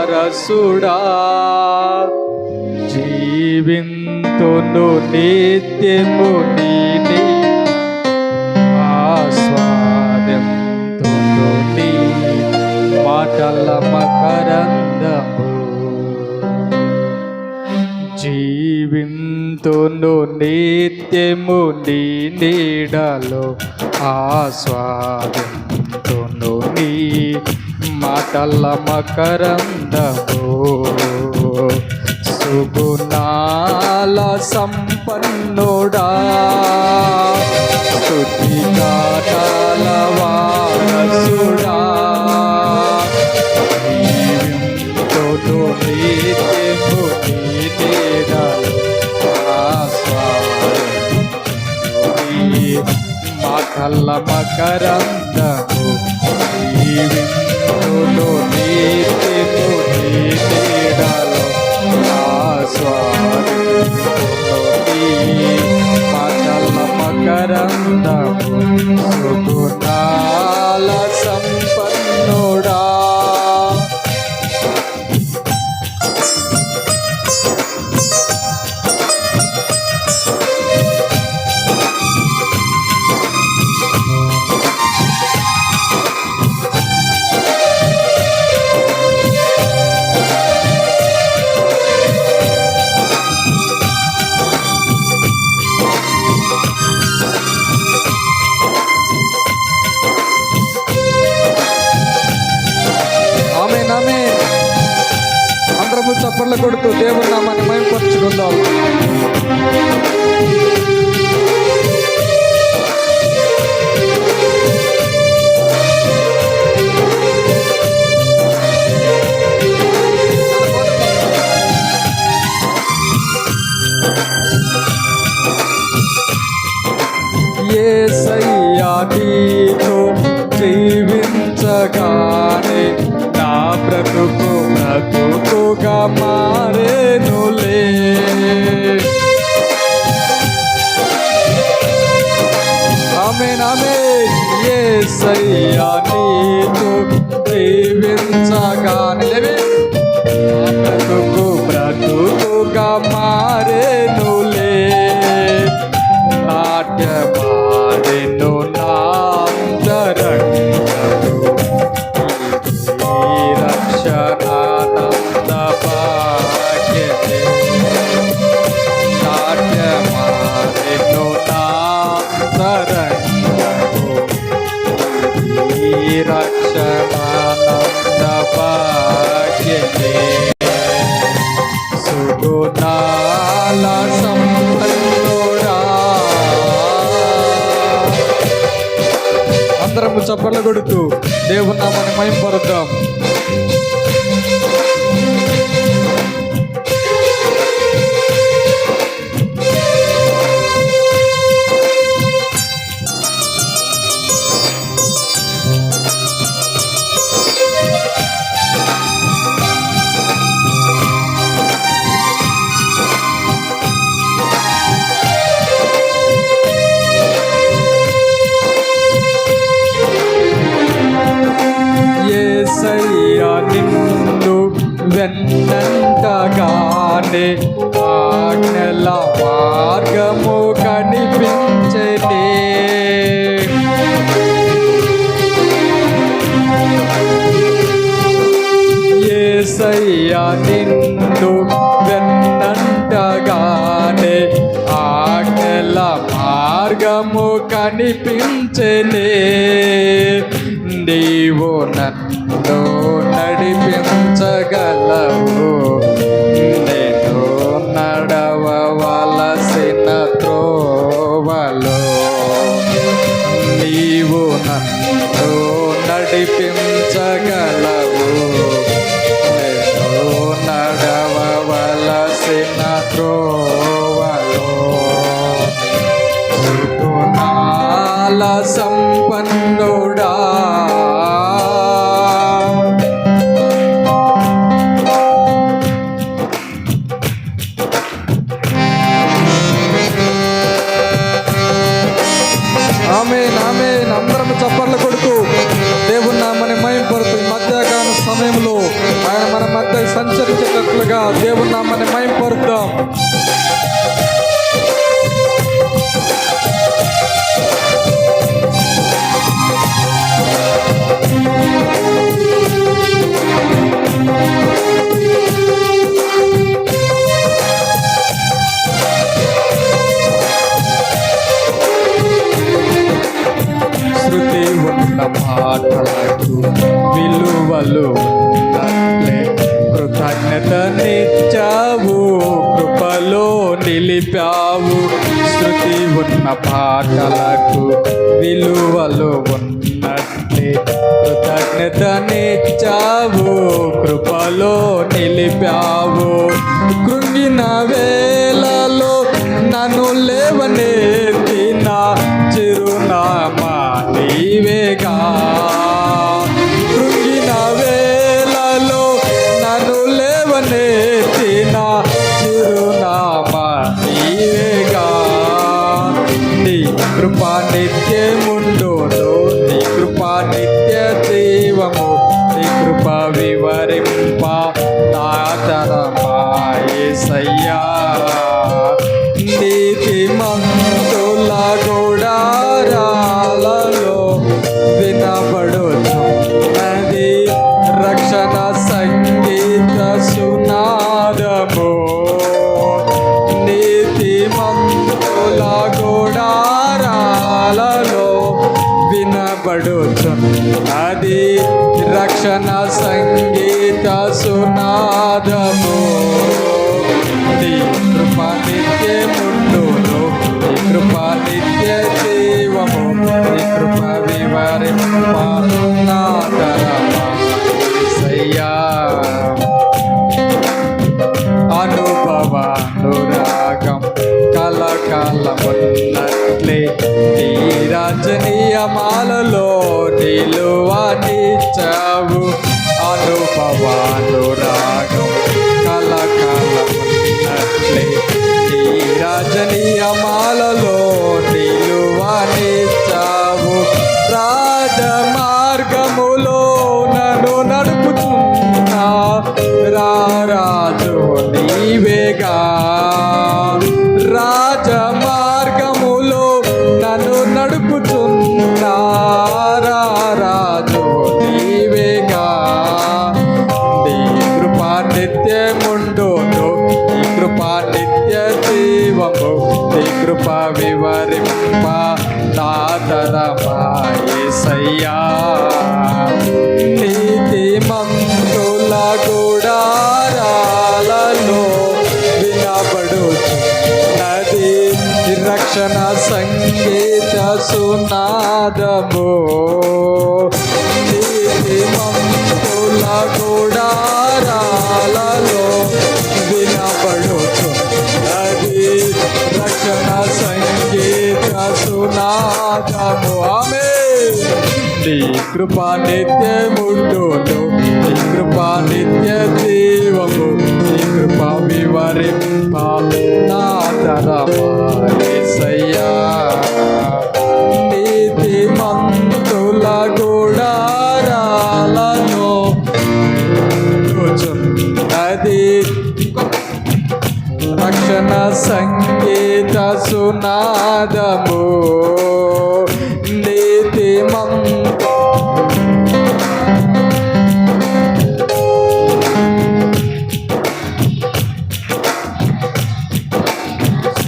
వారసుడా. జీవింతును నిత్యము నీని ఆస్వాదంతును నీ మాటల మకరందము. జీవింతును నిత్యము నీ నీడలో ఆస్వాదింతును నీ మాటల మకరందము. సుగుణాల సంపన్నుడా. స్తుతి గానాల వారసుడా నీ మాటల మకరందము జీవింతును నీతిను నీడలో ఆస్వాదింతును మాటల మకరందము సుగుణ చప్పట్లు కొడుతూ దేవుని আমারে নোলে আমেন আমেন ইয়ে সইয়া নিয়ে তো দেবেন্সা গান লেবে তুকু প্রাতুকু গামারে নোলে নাট্য సుగుణాల సంపన్నుడా అందరము చప్పట్లు కొడుతూ దేవుని నామాన్ని మయంపరుద్దాం వెన్నంటగానే ఆజ్ఞల మార్గము కనిపించనే ఏసయ్యా నిన్ను వెన్నంటగానే ఆజ్ఞల మార్గము కనిపించనే. నీవు నన్ను చేసిన త్రోవలో. నాల సంపన్నుడా. ఆమె నామే అందరం చప్పట్లు విలువలు కృతజ్ఞత నిచ్చావు కృపలో నిలిపావు. శృతి ఉన్న పాటలకు విలువలు ఉన్నట్లే. కృతజ్ఞత నిచ్చావు కృపలో నిలిపావు. కృంగిన వేళ కృపా నిత్యము నిలువనిచ్చావు అనుభవానురాగం కలకాలమున్నట్లే నీ రాజనీయమాలలో రక్షణ సంగీత సునాదము. నీతి మంతుల గుడారాలలో వినబడుచు నది రక్షణ సంగీత సునాదము. ఆమె నీ కృపా నిత్యముండును. నీ కృప నిత్య జీవము నీ కృప వివరింప నా తరమాసయ్యా నీతి మంతుల గుడారాలలో కూర్చున్నది రక్షణ సంగీత సునాదము.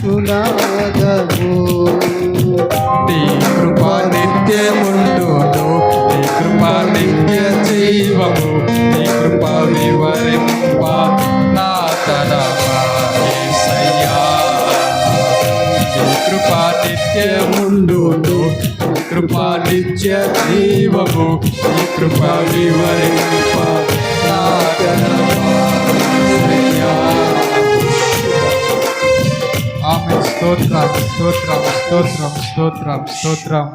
సునాదము నీ కృపా నిత్యముండును. నీ కృపా నిత్య జీవము. నీ కృపా వివరింప నా తరమాసయ్యా నీ కృపా నిత్యముండును. నీ కృపా నిత్య జీవము. నీ కృపా వివరింప స్తోత్రం స్తోత్రం స్తోత్రం స్తోత్రం స్తోత్రం.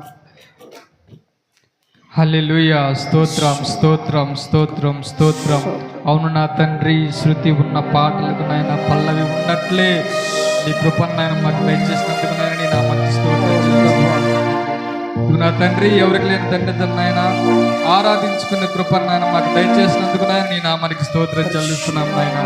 హల్లెలూయా స్తోత్రం స్తోత్రం స్తోత్రం స్తోత్రం. అవును నా తండ్రి శృతి ఉన్న పాటలకు నాయన పల్లవి ఉన్నట్లే నీ కృపను నాయన మాకు దయచేసినందుకు నాయన నీ మంచి స్తోత్రం నా తండ్రి ఎవరికి లేని తండ్రి నాయన. ఆరాధించుకునే కృపను నాయన మాకు దయచేసినందుకు నాయన నీ నామానికి స్తోత్రం చెల్లిస్తున్నాం నాయన.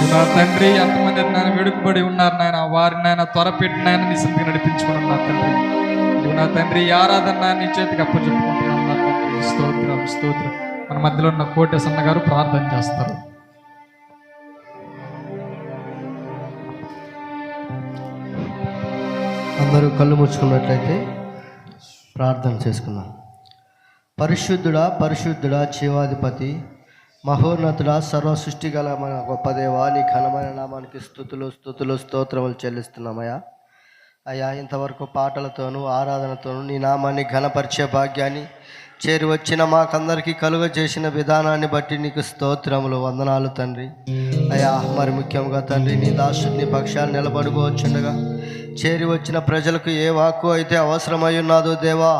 నా తండ్రి ఎంతమంది నాయన వెడుకబడి ఉన్నారు నాయన వారిని నాయన త్వరపెట్టి నాయన నీ సంతికి నడిపించుకున్నాను నా తండ్రి. నా తండ్రి ఆరాధన నాయన నీ చేతికి అప్పచెప్పుకుంటున్నాం నా తండ్రి. స్తోత్రం స్తోత్రం. మన మధ్యలో ఉన్న కోటేశన్న గారు ప్రార్థన చేస్తారు. అందరూ కళ్ళు ముచ్చుకున్నట్లయితే ప్రార్థన చేసుకుందాం. పరిశుద్ధుడా పరిశుద్ధుడా జీవాధిపతి మహోన్నతుడ సర్వ సృష్టి గల మన గొప్ప దేవా నీ ఘనమైన నామానికి స్థుతులు స్థుతులు స్తోత్రములు చెల్లిస్తున్నామయ్యా. అయ్యా ఇంతవరకు పాటలతోనూ ఆరాధనతోనూ నీ నామాన్ని ఘనపరిచే భాగ్యాన్ని చేరి వచ్చిన మాకందరికీ కలుగ చేసిన విధానాన్ని బట్టి నీకు స్తోత్రములు వందనాలు తండ్రి. అయ్యా మరి ముఖ్యంగా తండ్రి నీ దాసుని పక్షాలు నిలబడుకోవచ్చుండగా చేరి వచ్చిన ప్రజలకు ఏ వాక్కు అయితే అవసరమై ఉన్నదో దేవా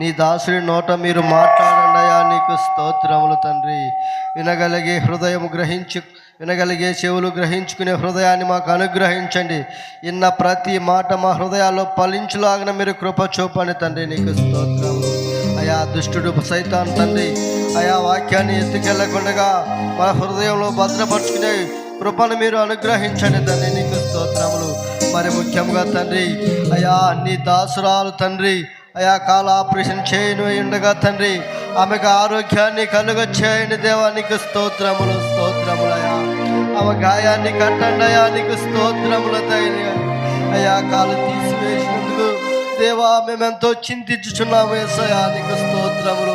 నీ దాసుడి నోట మీరు మాట్లాడండి అయ్యా నీకు స్తోత్రములు తండ్రి. వినగలిగే హృదయం గ్రహించు వినగలిగే చెవులు గ్రహించుకునే హృదయాన్ని మాకు అనుగ్రహించండి. ఇన్న ప్రతి మాట మా హృదయాల్లో ఫలించులాగిన మీరు కృప చూపండి తండ్రి నీకు స్తోత్రం అయా దుష్టుడు సైతాన్ తండ్రి అయా వాక్యాన్ని ఎత్తుకెళ్ళకుండగా మా హృదయంలో భద్రపరుచుకునే కృపను మీరు అనుగ్రహించండి తండ్రి నీకు స్తోత్రములు. మరి ముఖ్యంగా తండ్రి అయా అన్ని దాసురాలు తండ్రి అయా కాల ఆపరేషన్ చేయను ఉండగా తండ్రి ఆమెకు ఆరోగ్యాన్ని కలుగ చేయండి దేవానికి స్తోత్రములు స్తోత్రములయా ఆమె గాయాన్ని కట్టండి అయా నీకు స్తోత్రములు తండ్రి అయా కాలు తీసివేసినందుకు దేవా మేమెంతో చింతించుచున్నాము ఏసయా నీకు స్తోత్రములు.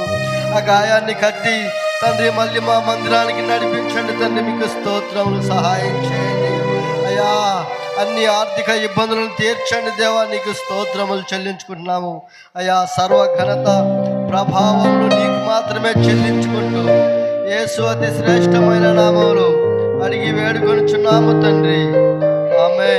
ఆ గాయాన్ని కట్టి తండ్రి మళ్ళీ మా మందిరానికి నడిపించండి తండ్రి మీకు స్తోత్రములు సహాయం చేయండి. అయ్యా అన్ని ఆర్థిక ఇబ్బందులను తీర్చండి దేవా నీకు స్తోత్రములు చెల్లించుకుంటున్నాము. అయ్యా సర్వ ఘనత ప్రభావం నీకు మాత్రమే చెల్లించుకుంటూ యేసు అతి శ్రేష్టమైన నామంలో అడిగి వేడుకొనుచున్నాము తండ్రి. ఆమె